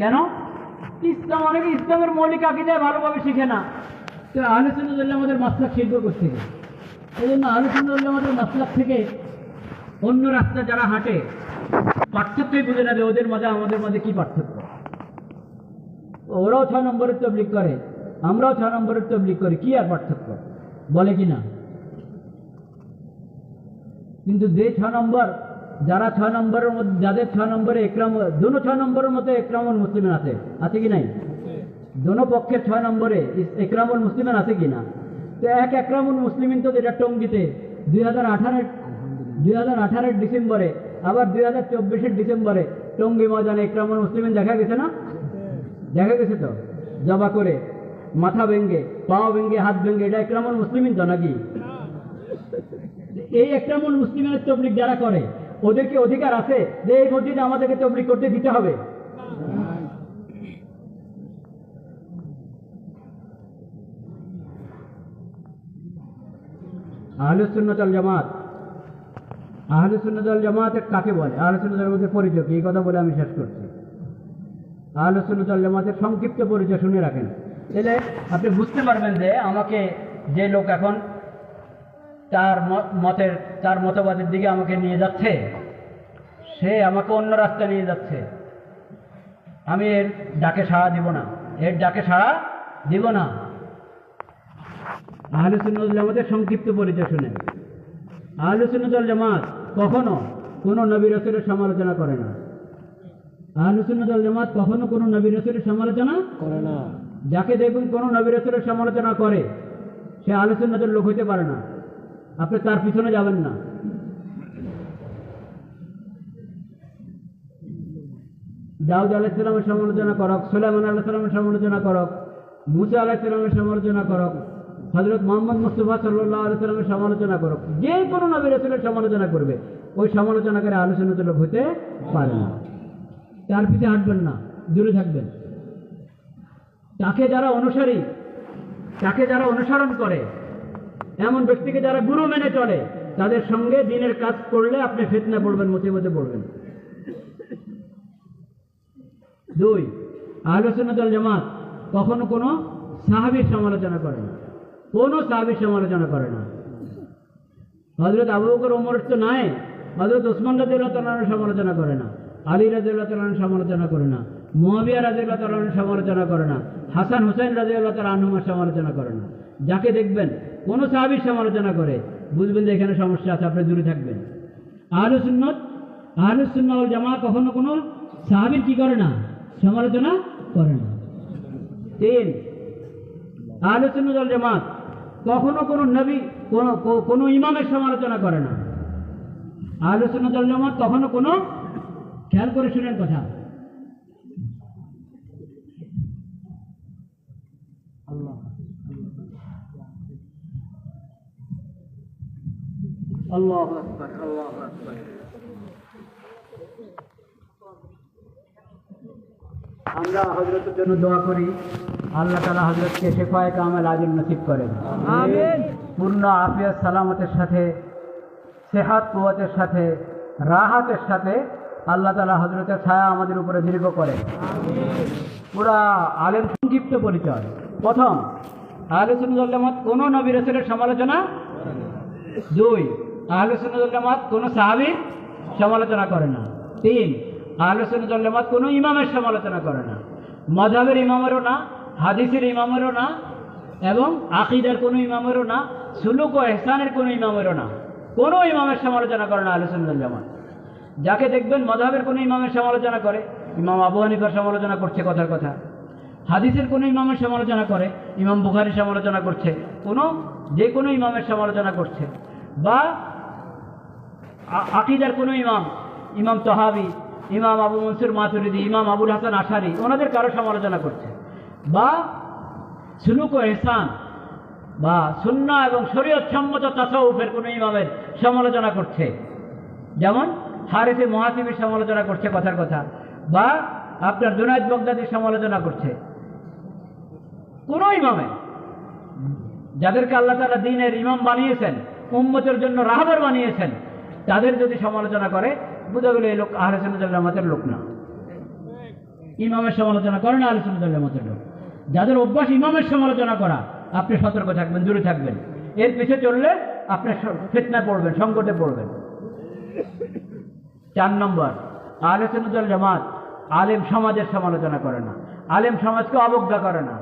কেন? ইসলাম অনেকে ইসলামের মৌলিক আকিদায় ভালোভাবে শিখে না। তো আলোচনা করলে আমাদের মাসলাক শিখবে করতে এই জন্য আলোচনা করলে আমাদের মাসলাক থেকে অন্য রাস্তা যারা হাঁটে, পার্থক্যই বুঝে নেবে ওদের মাঝে আমাদের মাঝে কি পার্থক্য। ওরাও ছ নম্বরের তবলিক করে, আমরাও ছ নম্বরের তবলিক করি, কি আর পার্থক্য? বলে কি না? কিন্তু যে ছ নম্বর যারা ছয় নম্বরের মধ্যে যাদের ছ নম্বরে একরাম দুনো ছয় নম্বরের মতো একরামুল মুসলিমের আছে। আছে কি নাই? দোনো পক্ষের ছয় নম্বরে একরামুল মুসলিমের আছে কি না? তো এক একরামুল মুসলিমিন তো যেটা টঙ্গিতে দুই হাজার আঠারোর দুই হাজার আঠারোর ডিসেম্বরে আবার দুই হাজার চব্বিশের ডিসেম্বরে টঙ্গি ময়দানে একরামুল মুসলিমিন দেখা গেছে না? দেখা গেছে তো? জবা করে মাথা ভেঙ্গে পাও ভেঙ্গে হাত ভেঙ্গে এটা একরামুল মুসলিমিন তো নাকি? এই একরামুল মুসলিমের তবলিক যারা করে ওদেরকে অধিকার আছে যে এই মসজিদে আমাদেরকে তবলিক করতে দিতে হবে। জামাত। কাকে বলে? জামাতের পরিচয় কি? কথা বলে আমি শেষ করছি। জামাতের সংক্ষিপ্ত পরিচয় শুনে রাখেন। আপনি বুঝতে পারবেন যে আমাকে যে লোক এখন তার মতের তার মতবাদের দিকে আমাকে নিয়ে যাচ্ছে। সে আমাকে অন্য রাস্তা নিয়ে যাচ্ছে। আমি এর ডাকে সাড়া দিব না। এর ডাকে সাড়া দিব না। আহলে সুন্নাতুল জামাতের সংক্ষিপ্ত পরিচয় শুনেন। আহলে সুন্নাতুল জামাত কখনো কোনো নবী রসুলের সমালোচনা করে না। আহলে সুন্নাতুল জামাত কখনো কোনো নবী রসুলের সমালোচনা করে না। যাকে দেখুন কোনো নবী রসুলের সমালোচনা করে সে আহলে সুন্নাতের লোক হইতে পারে না। আপনি তার পিছনে যাবেন না। দাউদ আলাইসালামের সমালোচনা করক, সুলাইমান আলাইসালামের সমালোচনা করক, মুসা আলাইসালামের সমালোচনা করক হজরত মোহাম্মদ মুস্তফা সাল্লাহ আলাইসালামের সমালোচনা করক, যে কোনো নবী রসুলের সমালোচনা করবে, ওই সমালোচনা করে আলোচনা লোক হতে পারে না। তার পিছে হাঁটবেন না, দূরে থাকবেন। তাকে যারা অনুসারী, তাকে যারা অনুসরণ করে এমন ব্যক্তিকে যারা গুরু মেনে চলে, তাদের সঙ্গে দিনের কাজ করলে আপনি ফেতনা পড়বেন, মুসিবতে পড়বেন। দুই আলোচনাদল জামাত কখনো কোনো সাহাবির সমালোচনা করে না। কোনো সাহাবির সমালোচনা করে না। হজরত আবু বকর ওমরের তো নাই হজরত ওসমান রাজিউল্লাহ সমালোচনা করে না। আলী রাজিউল্লাহ সমালোচনা করে না। মোয়াবিয়া রাজিউল্লাহ সমালোচনা করে না। হাসান হুসাইন রাজিউল্লাহ তালা আনহুমার সমালোচনা করে না। যাকে দেখবেন কোনো সাহাবির সমালোচনা করে। বুঝবেন যে এখানে সমস্যা আছে, আপনি দূরে থাকবেন। আহলু সুন্নত, আহলু সুন্নাহ জামা কখনো কোনো সাহাবির কি করে না? সমালোচনা করে না। তিন, আহলু সুন্নাহ জামাত কখনো কোনো নবী, কোনো কোনো ইমামের সমালোচনা করে না। দল জামাত কখনো কোনো, খেয়াল করে শুনেন কথা। আল্লাহ আকবার আল্লাহ আকবার। আমরা হজরতের জন্য দোয়া করি আল্লাহ তালা হজরতকে শেফায় কামাল আজিম নসিব করেন। পূর্ণ আফিয়াত সালামতের সাথে সেহাত কুয়াতের সাথে রাহাতের সাথে আল্লাহ তালা হজরতের ছায়া আমাদের উপরে দীর্ঘ করেন। পুরা আলেম সংক্ষিপ্ত পরিচয়। প্রথম আলোচনামত কোনো নবী রসুলের সমালোচনা দুই আলোচনামত কোনো সাহাবির সমালোচনা করে না। তিন আলোচনামত কোনো ইমামের সমালোচনা করে না। মজাবের ইমামেরও না, হাদিসের ইমামেরও না এবং আকিদার কোনো ইমামেরও না, সুলুক ও এহসানের কোনো ইমামেরও না। কোনো ইমামের সমালোচনা করে না আলোচনা জামাত। যাকে দেখবেন মজাবের কোনো ইমামের সমালোচনা করে, ইমাম আবু হানিফার সমালোচনা করছে কথার কথা। হাদিসের কোনো ইমামের সমালোচনা করে, ইমাম বুখারির সমালোচনা করছে। কোনো, যে কোনো ইমামের সমালোচনা করছে। বা আকিদার কোনো ইমাম ইমাম তহাবি, ইমাম আবু মনসুর মাতুরিদি, ইমাম আবুল হাসান আশারি, ওনাদের কারও সমালোচনা করছে। বা সুলুক ও এহসান, বা সুন্না এবং শরীয়ত সম্মত তাসাউফের কোনো ইমামের সমালোচনা করছে। যেমন হারিসে মহাসিবের সমালোচনা করছে কথার কথা, বা আপনার জুনায়দ বগদাদির সমালোচনা করছে। কোনো ইমামে, যাদেরকে আল্লাহ তালা দিনের ইমাম বানিয়েছেন, উম্মতের জন্য রাহবার বানিয়েছেন তাদের যদি সমালোচনা করে, বুঝা গেল এই লোক আহলে সুন্নাত ওয়াল জামাতের লোক না। ইমামের সমালোচনা করে না আলোচনা জামাতের লোক। যাদের অভ্যাস ইমামের সমালোচনা করা, আপনি সতর্ক থাকবেন, দূরে থাকবেন। এর পিছে চললে আপনি ফিতনায় পড়বেন, সংকটে পড়বেন। চার নম্বর দল জামাত আলেম সমাজের সমালোচনা করে না। আলেম সমাজকে অবজ্ঞা করে না।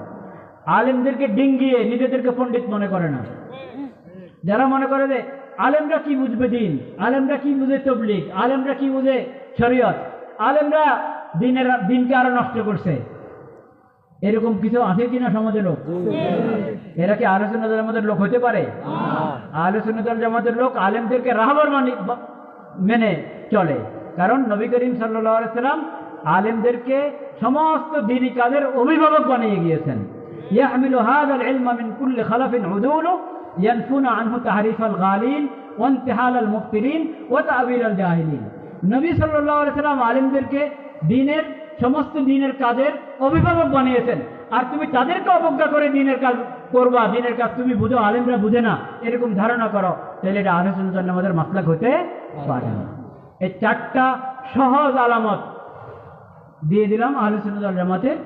আলেমদেরকে ডিঙ্গিয়ে নিজেদেরকে পণ্ডিত মনে করে না। যারা মনে করে যে আলেমরা কি বুঝবে দিন? আলেমরা কি বুঝে তবলিক আলেমরা কি বুঝে শরীয়ত? আলেমরা দিনের দিনকে আরও নষ্ট করছে। এরকম কিছু আছে কিনা সমাজের লোক? এরা কি আলোচনা দল আমাদের লোক হতে পারে? আলোচনা দল জামাতের লোক আলেমদেরকে রাহবার মেনে চলে। কারণ নবী করিম সাল্লাম আলেমদেরকে সমস্ত দিনী কাজের অভিভাবক বানিয়ে গিয়েছেন। ইয়াহমিল হাদ আল ইলমা মিন খালাফিন হুদুলু ইয়ানফুন عنه تحريف الغالين গালিন ওয়ান্তেহাল আল الجاهلين. ও তাবিল আল জাহিলিন নবী সাল্লাহ সাল্লাম আলিমদেরকে দিনের, সমস্ত দিনের কাজের অভিভাবক বানিয়েছেন। আর তুমি তাদেরকে অবজ্ঞা করে দিনের কাজ করবা, দিনের কাজ তুমি বুঝো, আলেমরা বুঝে না। এরকম ধারণা করো, তাহলে এটা আলোচনা জন্য আমাদের মাসলাক হতে পারে না। এই চারটা সহজ আলামত দিয়ে দিলাম আলোচনা জামাতের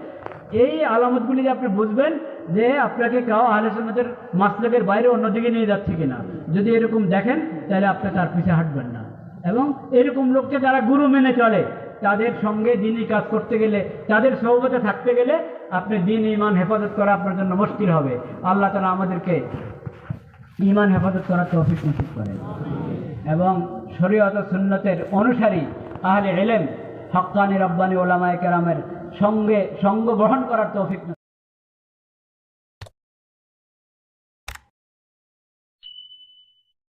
এই আলামতগুলি যে আপনি বুঝবেন যে আপনাকে কেউ আহলে সুন্নাতের মাসলাকের বাইরে অন্যদিকে নিয়ে যাচ্ছে কিনা। যদি এরকম দেখেন, তাহলে আপনি তার পিছে হাঁটবেন না। এবং এরকম লোককে যারা গুরু মেনে চলে, তাদের সঙ্গে দিনই কাজ করতে গেলে, তাদের সৌবতে থাকতে গেলে আপনি দিন ইমান হেফাজত করা আপনার জন্য মুশকিল হবে। আল্লাহ তালা আমাদেরকে ইমান হেফাজত করার তৌফিক নসিব করেন। এবং শরীয়ত সুন্নতের অনুসারী আহলে এলেম হক্কানি রব্বানি ওলামায়ে কেরামের সঙ্গে সঙ্গ গ্রহণ করার তৌফিক